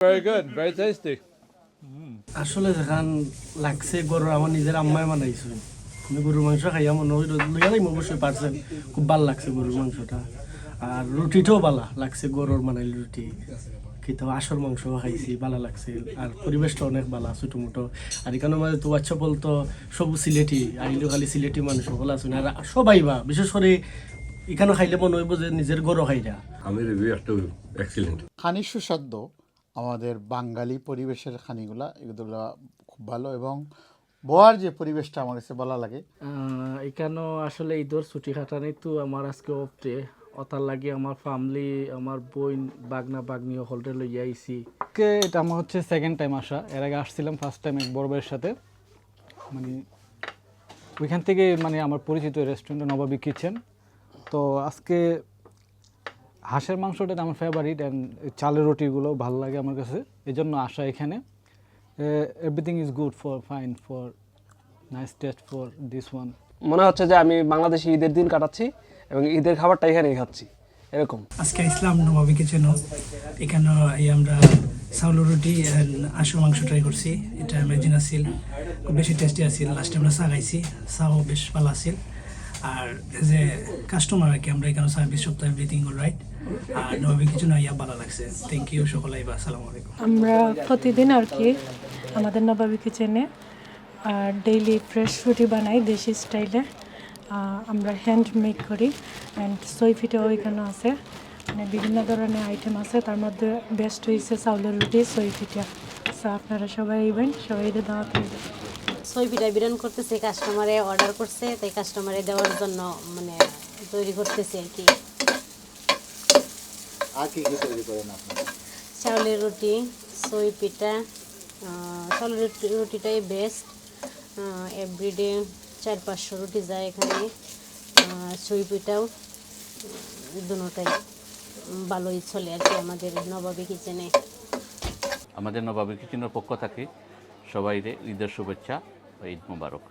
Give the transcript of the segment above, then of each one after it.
Very good, very tasty. আসলে যেখান লাগছে গরু আমার নিজের আম্মায় বানাইছে। আমি গরুর মাংস খাইয়া মনে হয় লইয়া লাইম অবশ্যই পারছেন খুব ভালো লাগছে গরুর মাংসটা। আর রুটিটাও ভালা লাগছে গরুর বানাইল রুটি। কিন্তু আসর মাংস খাইছি ভালো লাগছে। আর পরিবেশটা অনেক ভালো ছোটো মোটো আর এখানে মানে তো বাচ্চা বলতো সব সিলেটি আইলেও খালি সিলেটি মানুষ সকল আছে আর সবাই বা বিশেষ করে এখানে খাইলে মনে হইব যে নিজের গরু খাইরা। আমি রিভিউ একটা এক্সিলেন্ট খানি সুস্বাদ্য আমাদের বাঙালি পরিবেশের খানিগুলা এগুলো খুব ভালো এবং বোয়ার যে পরিবেশটা আমার কাছে ভালো লাগে। আহ, এখানেও আসলে ঈদর ছুটি খাটানি তো আমার আজকে অফ ডে অতার লাগে আমার ফ্যামিলি আমার বোন বাগনা বাগনি হলটে আইছি। আজকে এটা আমার হচ্ছে সেকেন্ড টাইম আসা। এর আগে আসছিলাম ফার্স্ট টাইম এক বড় ভাইয়ের সাথে। মানে ওইখান থেকে মানে আমার পরিচিত রেস্টুরেন্ট নবাবী কিচেন তো আজকে হাঁসের মাংসটা আমার ফেভারিট অ্যান্ড চালের রুটিগুলো ভালো লাগে আমার কাছে। এই জন্য আসা এখানে। Everything is good for fine for nice taste for this one মনে হচ্ছে যে আমি বাংলাদেশে ঈদের দিন কাটাচ্ছি এবং ঈদের খাবারটা এখানেই খাচ্ছি। এরকম। আজকে ইসলাম নবাবী কিচেন এখানে এই আমরা চাউলের রুটি অ্যান্ড আশু মাংস ট্রাই করছি। এটা ম্যাজিন আছিল খুব বেশি টেস্টি আছিল। লাস্টে আমরা চা খাইছি চাও বেশ ভালো আছিল। আর যে কাস্টমার আর কি আমরা এখানে সার্ভিস সপ্তাহ এভরিথিং অল রাইট আর নবাবী কিচেন ইয়া ভালো লাগছে। থ্যাংক ইউ সকলে বা আসসালামু আলাইকুম। আমরা প্রতিদিন আর কি আমাদের নবাবী কিচেনে আর ডেইলি ফ্রেশ রুটি বানাই দেশি স্টাইলে আমরা হ্যান্ড মেক করি অ্যান্ড সইফিটাও এখানে আছে। মানে বিভিন্ন ধরনের আইটেম আছে, তার মধ্যে বেস্ট হয়েছে চাউলের রুটি সইফিটা সো আপনারা সবাই ইবেন সবাই দাওয়াত পিঠা বিরান করতেছে কাস্টমারে অর্ডার করছে তাই কাস্টমারে দেওয়ার জন্য মানে তৈরি করতেছি আর কি। আর কি কি তৈরি করেন আপনারা চাউলের রুটি ছই পিঠা চাউলের রুটিটাই বেস্ট এভরিডে চার পাঁচশো রুটি যায় এখানে। ছই পিঠাও দুটাই ভালোই চলে আর কি আমাদের নবাবী কিচেনে আমাদের নবাবী কিচেনের পক্ষ থেকে সবাই ঈদের শুভেচ্ছা। ঈদ মুবারক।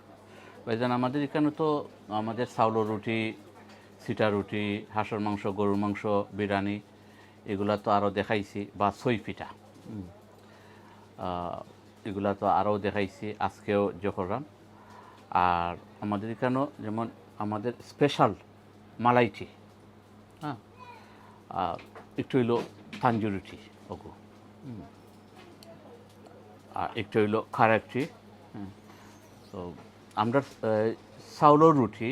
ভাইজান, আমাদের এখানে তো আমাদের চাউলের রুটি, সিটা রুটি, হাঁসের মাংস, গরুর মাংস, বিরিয়ানি, এগুলা তো আরও দেখাইছি, বা সই পিঠা। এগুলা তো আরও দেখাইছি আজকেও জহরাম আর আমাদের এখানেও যেমন আমাদের স্পেশাল মালাইটি। হ্যাঁ? একটু হইল তাঞ্জুরুটি ওগু। আর একটু হইল খারাকটি তো আমরা আহ, চাউলের রুটি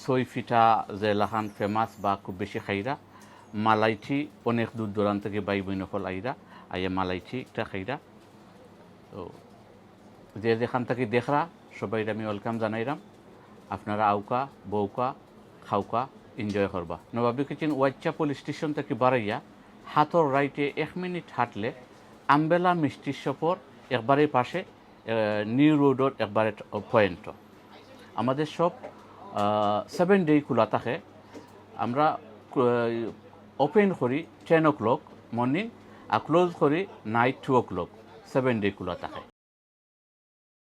ছয় ফিটা যে লাহান ফেমাস বা খুব বেশি খাইরা মালাইটি অনেক দূর দূরান্ত থেকে বাই বইনফল আইরা আইয়া মালাইটি একটা খাইরা তো যে যেখান থেকে দেখরা সবাই আমি ওয়েলকাম জানাইরাম আপনারা আউকা বউকা খাউকা এনজয় করবা নবাবী কিচেন ওয়াইচা পুলিশ স্টেশন থেকে বাড়াইয়া হাতর রাইটে এক মিনিট হাঁটলে আম্বেলা মিষ্টির শপর একবারে পাশে নিউ রোড একবারে পয়েন্ট আমাদের সব সেভেন ডে খোলা থাকে। আমরা ওপেন করি টেন ও ক্লক মর্নিং আর ক্লোজ করি night two o'clock seven day খোলা থাকে।